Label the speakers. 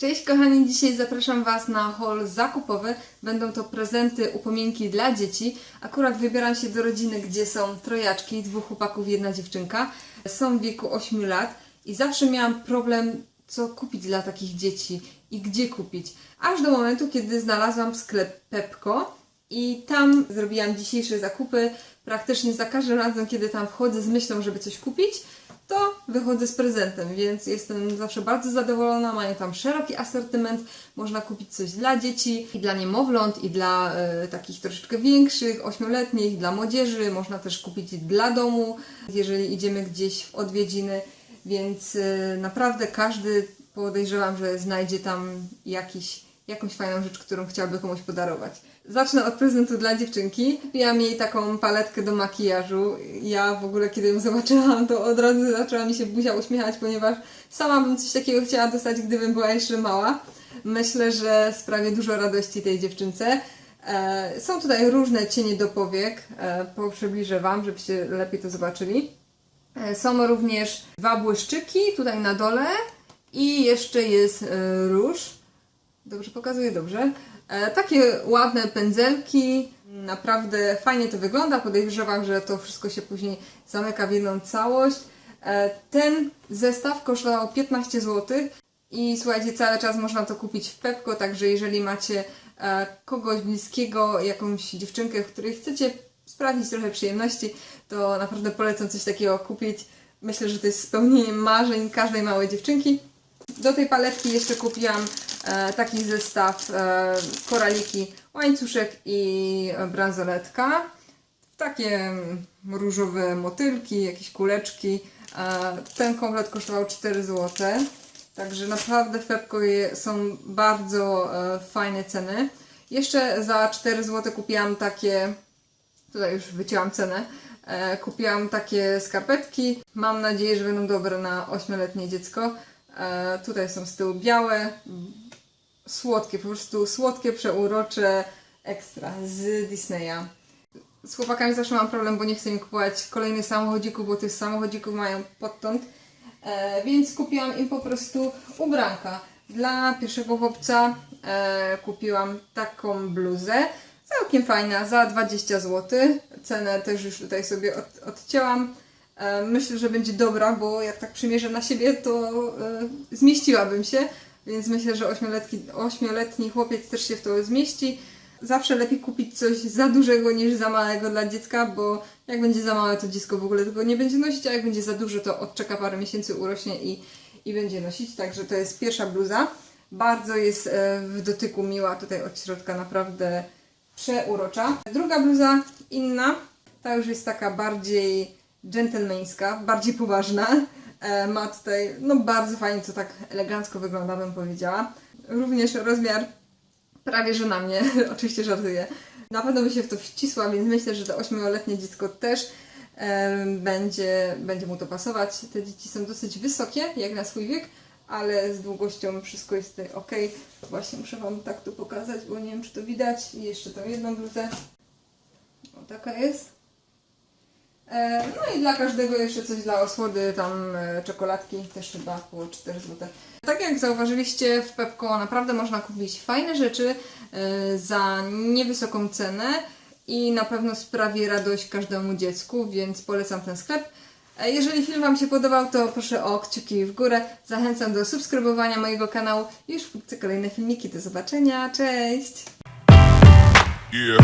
Speaker 1: Cześć kochani, dzisiaj zapraszam Was na haul zakupowy. Będą to prezenty, upominki dla dzieci. Akurat wybieram się do rodziny, gdzie są trojaczki, dwóch chłopaków, jedna dziewczynka. Są w wieku 8 lat i zawsze miałam problem, co kupić dla takich dzieci i gdzie kupić. Aż do momentu, kiedy znalazłam sklep Pepko i tam zrobiłam dzisiejsze zakupy. Praktycznie za każdym razem, kiedy tam wchodzę z myślą, żeby coś kupić, to wychodzę z prezentem, więc jestem zawsze bardzo zadowolona. Mają tam szeroki asortyment, można kupić coś dla dzieci, i dla niemowląt, i dla e, takich troszeczkę większych, ośmioletnich, dla młodzieży. Można też kupić dla domu, jeżeli idziemy gdzieś w odwiedziny, więc e, naprawdę każdy podejrzewam, że znajdzie tam jakiś, jakąś fajną rzecz, którą chciałby komuś podarować. Zacznę od prezentu dla dziewczynki. Kupiłam jej taką paletkę do makijażu. Ja w ogóle, kiedy ją zobaczyłam, to od razu zaczęła mi się buzia uśmiechać, ponieważ sama bym coś takiego chciała dostać, gdybym była jeszcze mała. Myślę, że sprawię dużo radości tej dziewczynce. E, są tutaj różne cienie do powiek. E, przybliżę Wam, żebyście lepiej to zobaczyli. E, Są również dwa błyszczyki tutaj na dole i jeszcze jest róż. Dobrze pokazuję, dobrze. E, takie ładne pędzelki, naprawdę fajnie to wygląda. Podejrzewam, że to wszystko się później zamyka w jedną całość. E, ten zestaw kosztował 15 zł i słuchajcie, cały czas można to kupić w Pepko, także jeżeli macie e, kogoś bliskiego, jakąś dziewczynkę, której chcecie sprawić trochę przyjemności, to naprawdę polecam coś takiego kupić. Myślę, że to jest spełnienie marzeń każdej małej dziewczynki. Do tej paletki jeszcze kupiłam taki zestaw e, koraliki, łańcuszek i e, bransoletka. Takie różowe motylki, jakieś kuleczki. E, ten komplet kosztował 4 zł. Także naprawdę w są bardzo e, fajne ceny. Jeszcze za 4 zł kupiłam takie Tutaj już wycięłam cenę. E, kupiłam takie skarpetki. Mam nadzieję, że będą dobre na 8-letnie dziecko. E, tutaj są z tyłu białe. Słodkie, po prostu słodkie, przeurocze, ekstra z Disneya. Z chłopakami zawsze mam problem, bo nie chcę mi kupować kolejnych samochodzików, bo tych samochodzików mają podtąd. E, więc kupiłam im po prostu ubranka. Dla pierwszego chłopca e, kupiłam taką bluzę. Całkiem fajna, za 20 zł. Cenę też już tutaj sobie od, odcięłam. E, myślę, że będzie dobra, bo jak tak przymierzę na siebie, to e, zmieściłabym się. Więc myślę, że ośmioletni, chłopiec też się w to zmieści. Zawsze lepiej kupić coś za dużego niż za małego dla dziecka, bo jak będzie za małe, to dziecko w ogóle tego nie będzie nosić, a jak będzie za duże, to odczeka parę miesięcy, urośnie i, i będzie nosić. Także to jest pierwsza bluza. Bardzo jest e, w dotyku miła tutaj od środka, naprawdę przeurocza. Druga bluza, inna, ta już jest taka bardziej dżentelmeńska, bardziej poważna. E, ma tutaj, no bardzo fajnie to tak elegancko wygląda, bym powiedziała. Również rozmiar prawie że na mnie, oczywiście żartuję. Na pewno by się w to wcisła, więc myślę, że to 8-letnie dziecko też będzie, będzie mu to pasować. Te dzieci są dosyć wysokie, jak na swój wiek, ale z długością wszystko jest tutaj ok. Właśnie muszę Wam tak tu pokazać, bo nie wiem, czy to widać. I jeszcze tą jedną bluzę. O, taka jest. E, No i dla każdego jeszcze coś dla osłody, tam e, czekoladki, też chyba było 4 zł. Tak jak zauważyliście, w Pepko naprawdę można kupić fajne rzeczy e, za niewysoką cenę i na pewno sprawi radość każdemu dziecku, więc polecam ten sklep. Jeżeli film Wam się podobał, to proszę o kciuki w górę. Zachęcam do subskrybowania mojego kanału. Już wkrótce kolejne filmiki. Do zobaczenia. Cześć!
Speaker 2: Yeah.